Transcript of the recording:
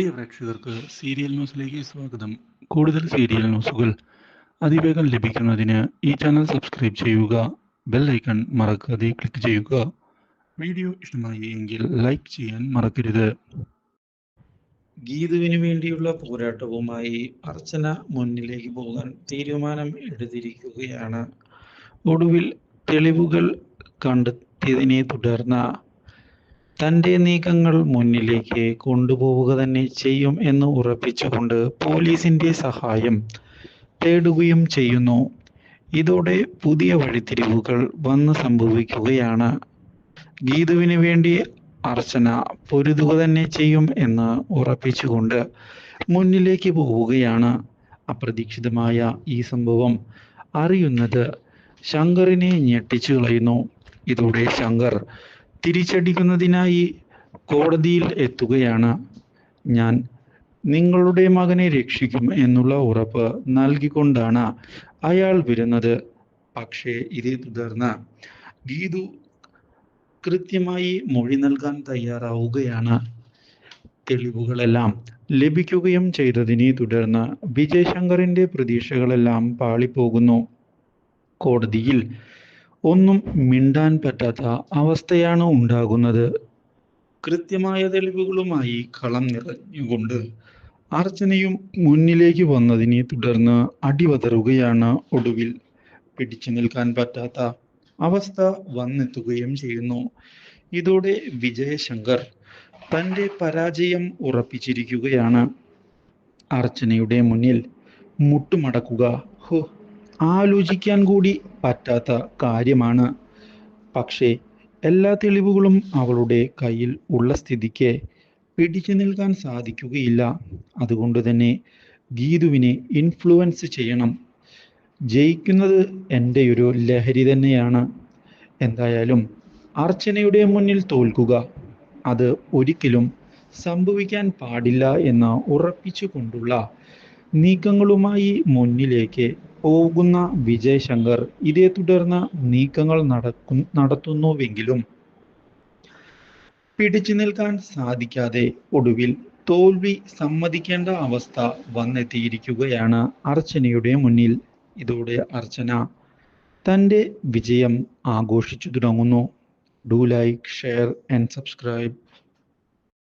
പ്രിയ പ്രേക്ഷകർക്ക് സീരിയൽ ന്യൂസിലേക്ക് സ്വാഗതം. കൂടുതൽ സീരിയൽ ന്യൂസുകൾ അതിവേഗം ലഭിക്കുന്നതിന് ഈ ചാനൽ സബ്സ്ക്രൈബ് ചെയ്യുക ബെൽ ഐക്കൺ മറക്കാതെ ക്ലിക്ക് ചെയ്യുക. വീഡിയോ ഇഷ്ടമായി എങ്കിൽ ലൈക്ക് ചെയ്യാൻ മറക്കരുത്. ഗീതുവിന് വേണ്ടിയുള്ള പോരാട്ടവുമായി അർച്ചന മുന്നിലേക്ക് പോകാൻ തീരുമാനം എടുത്തിരിക്കുകയാണ്. ഒടുവിൽ തെളിവുകൾ കണ്ടെത്തിയതിനെ തുടർന്ന് തന്റെ നീക്കങ്ങൾ മുന്നിലേക്ക് കൊണ്ടുപോവുക തന്നെ ചെയ്യും എന്ന് ഉറപ്പിച്ചുകൊണ്ട് പോലീസിന്റെ സഹായം തേടുകയും ചെയ്യുന്നു. ഇതോടെ പുതിയ വഴിത്തിരിവുകൾ വന്ന് സംഭവിക്കുകയാണ്. ഗീതുവിന് വേണ്ടി അർച്ചന പൊരുതുക തന്നെ ചെയ്യും എന്ന് ഉറപ്പിച്ചുകൊണ്ട് മുന്നിലേക്ക് പോവുകയാണ്. അപ്രതീക്ഷിതമായ ഈ സംഭവം അറിയുന്നത് ശങ്കറിനെ ഞെട്ടിച്ചു കളയുന്നു. ഇതോടെ ശങ്കർ തിരിച്ചടിക്കുന്നതിനായി കോടതിയിൽ എത്തുകയാണ് ഞാൻ. നിങ്ങളുടെ മകനെ രക്ഷിക്കും എന്നുള്ള ഉറപ്പ് നൽകിക്കൊണ്ടാണ് അയാൾ വരുന്നത്. പക്ഷേ ഇതേ തുടർന്ന് ഗീതു കൃത്യമായി മൊഴി നൽകാൻ തയ്യാറാവുകയാണ്. തെളിവുകളെല്ലാം ലഭിക്കുകയും ചെയ്തതിനെ തുടർന്ന് വിജയശങ്കറിന്റെ പ്രതീക്ഷകളെല്ലാം പാളിപ്പോകുന്നു. കോടതിയിൽ ഒന്നും മിണ്ടാൻ പറ്റാത്ത അവസ്ഥയാണ് ഉണ്ടാകുന്നത്. കൃത്യമായ തെളിവുകളുമായി കളം നിറഞ്ഞുകൊണ്ട് അർച്ചനയും മുന്നിലേക്ക് വന്നതിനെ തുടർന്ന് അടിവതറുകയാണ് ഒടുവിൽ. പിടിച്ചു നിൽക്കാൻ പറ്റാത്ത അവസ്ഥ വന്നെത്തുകയും ചെയ്യുന്നു. ഇതോടെ വിജയശങ്കർ തന്റെ പരാജയം ഉറപ്പിച്ചിരിക്കുകയാണ്. അർച്ചനയുടെ മുന്നിൽ മുട്ടുമടക്കുക. ഹോ ആലോചിക്കാൻ കൂടി പറ്റാത്ത കാര്യമാണ്. പക്ഷേ എല്ലാ തെളിവുകളും അവളുടെ കയ്യിൽ ഉള്ള സ്ഥിതിക്ക് പിടിച്ചു നിൽക്കാൻ സാധിക്കുകയില്ല. അതുകൊണ്ട് തന്നെ ഗീതുവിനെ ഇൻഫ്ലുവൻസ് ചെയ്യണം. ജയിക്കുന്നത് എന്റെ ഒരു ലഹരി തന്നെയാണ്. എന്തായാലും അർച്ചനയുടെ മുന്നിൽ തോൽക്കുക അത് ഒരിക്കലും സംഭവിക്കാൻ പാടില്ല എന്ന് ഉറപ്പിച്ചു കൊണ്ടുള്ള നീക്കങ്ങളുമായി മുന്നിലേക്ക് പോകുന്ന വിജയ് ശങ്കർ ഇതേ തുടർന്ന് നീക്കങ്ങൾ നടക്കു നടത്തുന്നുവെങ്കിലും പിടിച്ചു നിൽക്കാൻ സാധിക്കാതെ ഒടുവിൽ തോൽവി സമ്മതിക്കേണ്ട അവസ്ഥ വന്നെത്തിയിരിക്കുകയാണ് അർച്ചനയുടെ മുന്നിൽ. ഇതോടെ അർച്ചന തന്റെ വിജയം ആഘോഷിച്ചു തുടങ്ങുന്നു. Do like share and subscribe